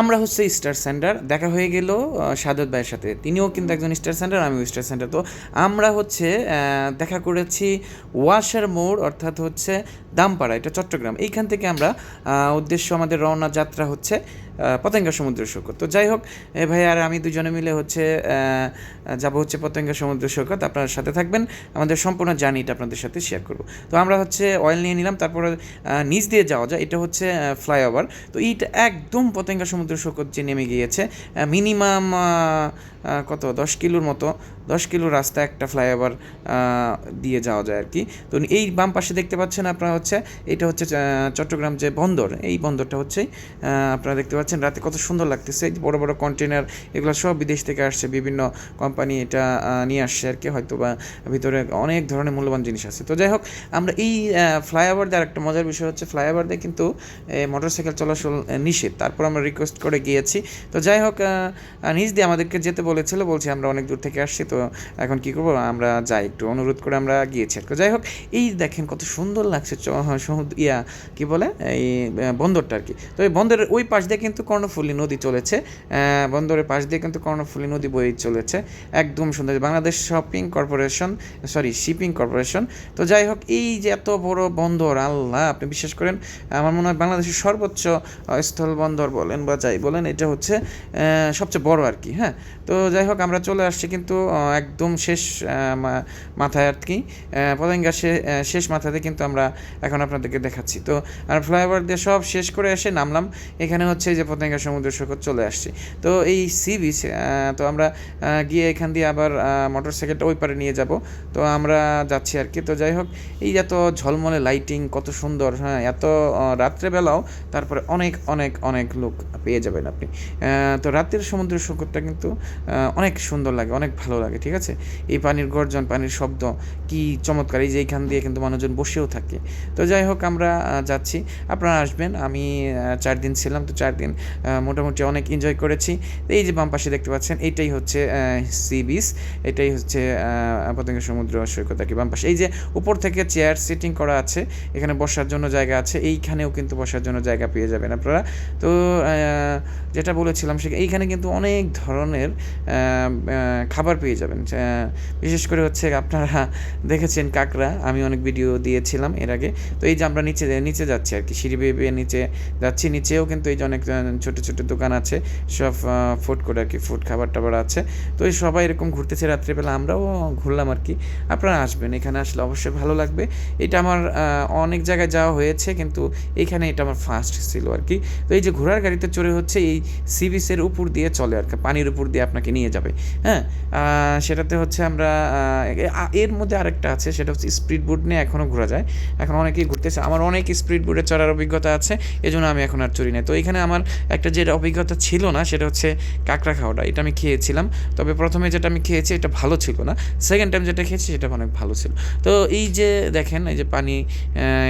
আমরা হচ্ছে star centre দেখা হয়ে গেল সাদত ভাইয়ের সাথে। তিনিও কিন্তু একজন স্টার সেন্টার আমিও স্টার সেন্টার তো আমরা হচ্ছে দেখা করেছি ওয়াশার মোড় অর্থাৎ হচ্ছে দামপাড়া এটা চট্টগ্রাম। এইখান থেকে আমরা উদ্দেশ্য আমাদের রওনা যাত্রা হচ্ছে পতেঙ্গা সমুদ্র সৈকত। তো যাই হোক ভাই আর আমি দুজনে মিলে হচ্ছে যাব হচ্ছে পতেঙ্গা সমুদ্র সৈকত। আপনার সাথে থাকবেন, আমাদের সম্পূর্ণ জার্নিটা আপনাদের সাথে শেয়ার করব। তো আমরা হচ্ছে অয়েল নিয়ে নিলাম, তারপরে নিচ দিয়ে যাওয়া যায়, এটা হচ্ছে ফ্লাইওভার তো এইটা একদম পতেঙ্গা সমুদ্র সৈকত যে নেমে গিয়েছে মিনিমাম কত? দশ কিলোর মতো, দশ কিলো রাস্তা একটা ফ্লাইওভার দিয়ে যাওয়া যায় আর কি। তো এই বাম পাশে দেখতে পাচ্ছেন আপনারা হচ্ছে, এটা হচ্ছে চট্টগ্রাম যে বন্দর, এই বন্দরটা হচ্ছে আপনারা দেখতে পাচ্ছেন রাতে কত সুন্দর লাগতেছে। বড় বড় কন্টেনার এগুলো সব বিদেশ থেকে আসছে বিভিন্ন কোম্পানি এটা নিয়ে আসছে আর কি হয়তো বা ভিতরে অনেক ধরনের মূল্যবান জিনিস আছে। তো যাই হোক আমরা এই ফ্লাইওভার দিয়ে একটা মজার বিষয় হচ্ছে ফ্লাইওভার দিয়ে কিন্তু মোটরসাইকেল চলাচল নিষেধ। তারপর আমরা রিকোয়েস্ট করে গিয়েছি। তো যাই হোক নিজ দিয়ে আমাদেরকে যেতে বলেছিল বলছি আমরা অনেক দূর থেকে আসছি তো এখন কি করব আমরা যাই একটু অনুরোধ করে আমরা গিয়েছি আর তো যাই হোক এই দেখেন কত সুন্দর লাগছে হ্যাঁ, ইয়া কি বলে এই বন্দরটা আর কি। তো এই বন্দরের ওই পাশ দিয়ে কিন্তু কর্ণফুলী নদী চলেছে বন্দরের পাশ দিয়ে কিন্তু কর্ণফুলী নদী বয়ে চলেছে একদম সুন্দর। Bangladesh shopping corporation sorry shipping corporation. তো যাই হোক এই যে এত বড় বন্দর আল্লাহ আপনি বিশ্বাস করেন আমার মনে হয় বাংলাদেশের সর্বোচ্চ স্থল বন্দর বলেন বা যাই বলেন এটা হচ্ছে সবচেয়ে বড় আর কি হ্যাঁ? তো যাই হোক আমরা চলে আসছি কিন্তু একদম শেষ মাথায় আর কি আহ, পতেঙ্গা শেষ মাথাতে কিন্তু আমরা এখন আপনাদেরকে দেখাচ্ছি। তো আর ফ্লাইওভার দিয়ে সব শেষ করে এসে নামলাম। এখানে হচ্ছে যে পতেঙ্গা সমুদ্র সৈকত চলে আসছি। তো এই সি বিচ তো আমরা গিয়ে এখান দিয়ে আবার মোটর সাইকেলটা ওই পারে নিয়ে যাব। তো আমরা যাচ্ছি আর কি। তো যাই হোক, এই এত ঝলমলে লাইটিং কত সুন্দর হ্যাঁ এত রাত্রেবেলাও তারপরে অনেক অনেক অনেক লোক পেয়ে যাবেন আপনি। তো রাতের সমুদ্র সৈকতটা কিন্তু অনেক সুন্দর লাগে, অনেক ভালো লাগে, ঠিক আছে? এই পানির গর্জন, পানির শব্দ, কি চমৎকার, এই যে এইখান দিয়ে কিন্তু মানুষজন বসেও থাকে। তো যাই হোক, আমরা যাচ্ছি। আপনারা আসবেন, আমি চার দিন ছিলাম, তো চার দিন আহ, মোটামুটি অনেক এনজয় করেছি। এই যে বাম পাশে দেখতে পাচ্ছেন এইটাই হচ্ছে সি বিচ এটাই হচ্ছে আহ, সমুদ্র সৈকত আর কি বাম পাশে। এই যে উপর থেকে চেয়ার সিটিং করা আছে এখানে বসার জন্য জায়গা আছে এইখানেও কিন্তু বসার জন্য জায়গা পেয়ে যাবেন আপনারা। তো যেটা বলেছিলাম সে এইখানে কিন্তু অনেক ধরনের খাবার পেয়ে যাবেন। বিশেষ করে হচ্ছে আপনারা দেখেছেন কাকড়া আমি অনেক ভিডিও দিয়েছিলাম এর আগে। তো এই যে আমরা নিচে নিচে যাচ্ছি আর কি সিঁড়ি বেয়ে নিচে যাচ্ছি। নিচেও কিন্তু এই যে অনেক ছোট ছোট দোকান আছে, সব ফুড কোর্ট আর কি ফুড খাবার টাবার আছে। তো এই সবাই এরকম ঘুরতেছে রাত্রেবেলা, আমরাও ঘুরলাম আর কি। আপনারা আসবেন, এখানে আসলে অবশ্যই ভালো লাগবে। এটা আমার অনেক জায়গায় যাওয়া হয়েছে, কিন্তু এখানে এটা আমার ফার্স্ট ছিল আর কি। তো এই যে ঘোড়ার গাড়িতে চড়ে হচ্ছে, এই সি বিচের উপর দিয়ে চলে আর কি, পানির উপর দিয়ে আপনাকে নিয়ে যাবে হ্যাঁ? সেটাতে হচ্ছে আমরা এর মধ্যে আরেকটা আছে, সেটা হচ্ছে স্পিড বোট নিয়ে এখনও ঘোরা যায়। এখন অনেকেই ঘুরতেছে, আমার অনেক স্পিড বোটে চড়ার অভিজ্ঞতা আছে, এজন্য আমি এখন আর চড়ি না তো এখানে আমার একটা যেটা অভিজ্ঞতা ছিল না, সেটা হচ্ছে কাঁকড়া খাওয়াটা। এটা আমি খেয়েছিলাম। তবে প্রথমে যেটা আমি খেয়েছি, এটা ভালো ছিল না। সেকেন্ড টাইম যেটা খেয়েছি, সেটা অনেক ভালো ছিল। তো এই যে দেখেন, এই যে পানি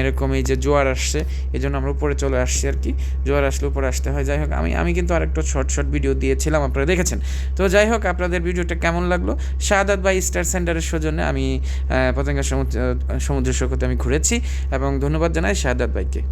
এরকম এই যে জোয়ার আসছে এই জন্য আমরা উপরে চলে আসছি আর কি। জোয়ার আসলে উপরে আসতে হয়। যাই হোক, আমি আমি কিন্তু আরেকটা শর্ট শর্ট ভিডিও দিয়েছিলাম, আপনারা দেখেছেন। তো যাই হোক, আপনাদের ভিডিওটা কেমন লাগল? শাহাদাত বাই স্টার সেন্টারের সৌজন্যে আমি পতেঙ্গা সমুদ্র সমুদ্র সৈকতে আমি ঘুরেছি। এবং ধন্যবাদ জানাই শাহাদাত ভাইকে।